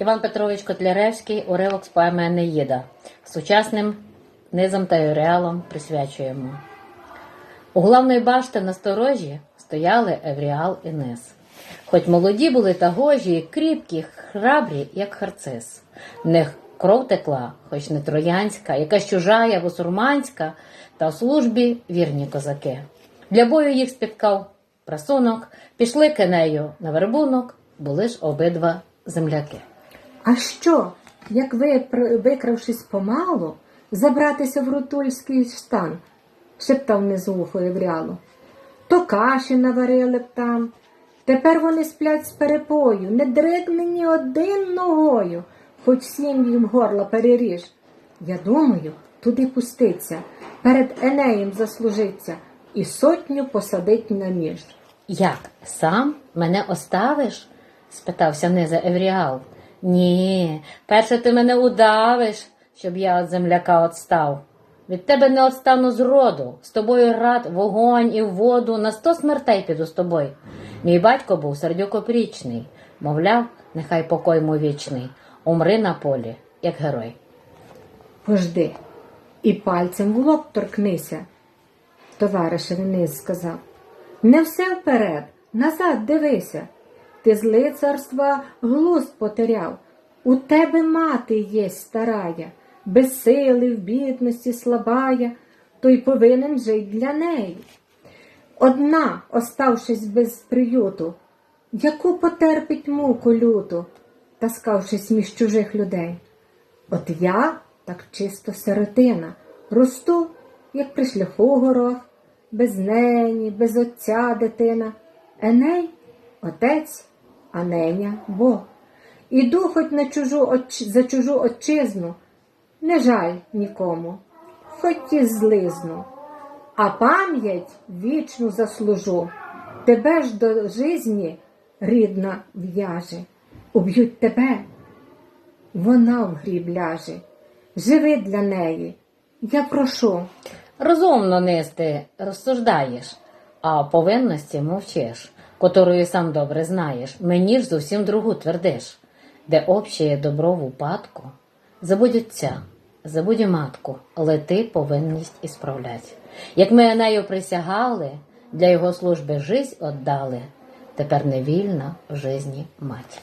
Іван Петрович Котляревський, уривок з поеми Енеїда. Сучасним низом та юреалом присвячуємо. У главної башти на сторожі стояли Евріал і Нес. Хоч молоді були та гожі, кріпкі, храбрі, як харцис. В них кров текла, хоч не троянська, якась чужая, бусурманська, та в службі вірні козаки. Для бою їх спіткав прасунок, пішли кенею на вербунок, були ж обидва земляки. А що, як ви, викравшись помалу, забратися в рутульський стан? шептав внизу ухо Єврялу. То каші наварили б там. Тепер вони сплять з перепою, не дригне ні один ногою, хоч сім їм горла переріж. Я думаю, туди пуститься, перед Енеєм заслужиться і сотню посадить на між. Як сам мене оставиш? спитався низа Евріал. Ні, перше ти мене удавиш, щоб я від земляка отстав. Від тебе не отстану з роду. З тобою рад, вогонь і воду, на сто смертей піду з тобою. Мій батько був сердюк опрічний, мовляв, нехай покой йому вічний, умри на полі, як герой. Пожди, і пальцем в лоб торкнися, товаришеві низ сказав. Не все вперед, назад дивися. Ти з лицарства глузд потеряв. У тебе мати є старая, без сили, в бідності слабая, то й повинен жить для неї. Одна, оставшись без приюту, яку потерпить муку люту, таскавшись між чужих людей. От я, так чисто сиротина, росту, як при шляху горох, без нені, без отця дитина. Еней отець, а неня Бог. Іду хоч на чужу за чужу отчизну, не жаль нікому, хоч і злизну, а пам'ять вічну заслужу. Тебе ж до жизні рідна в'яже, уб'ють тебе, вона в гріб ляже. Живи для неї. Я прошу. Розумно нести розсуждаєш, а повинності мовчиш, котрої сам добре знаєш, мені ж зовсім другу твердиш, де общее добро в упадку, забудь отця, забудь матку, але ти повинність ісправлять. Як ми нею присягали, для його служби жизнь віддали, тепер невільна в жизні мать.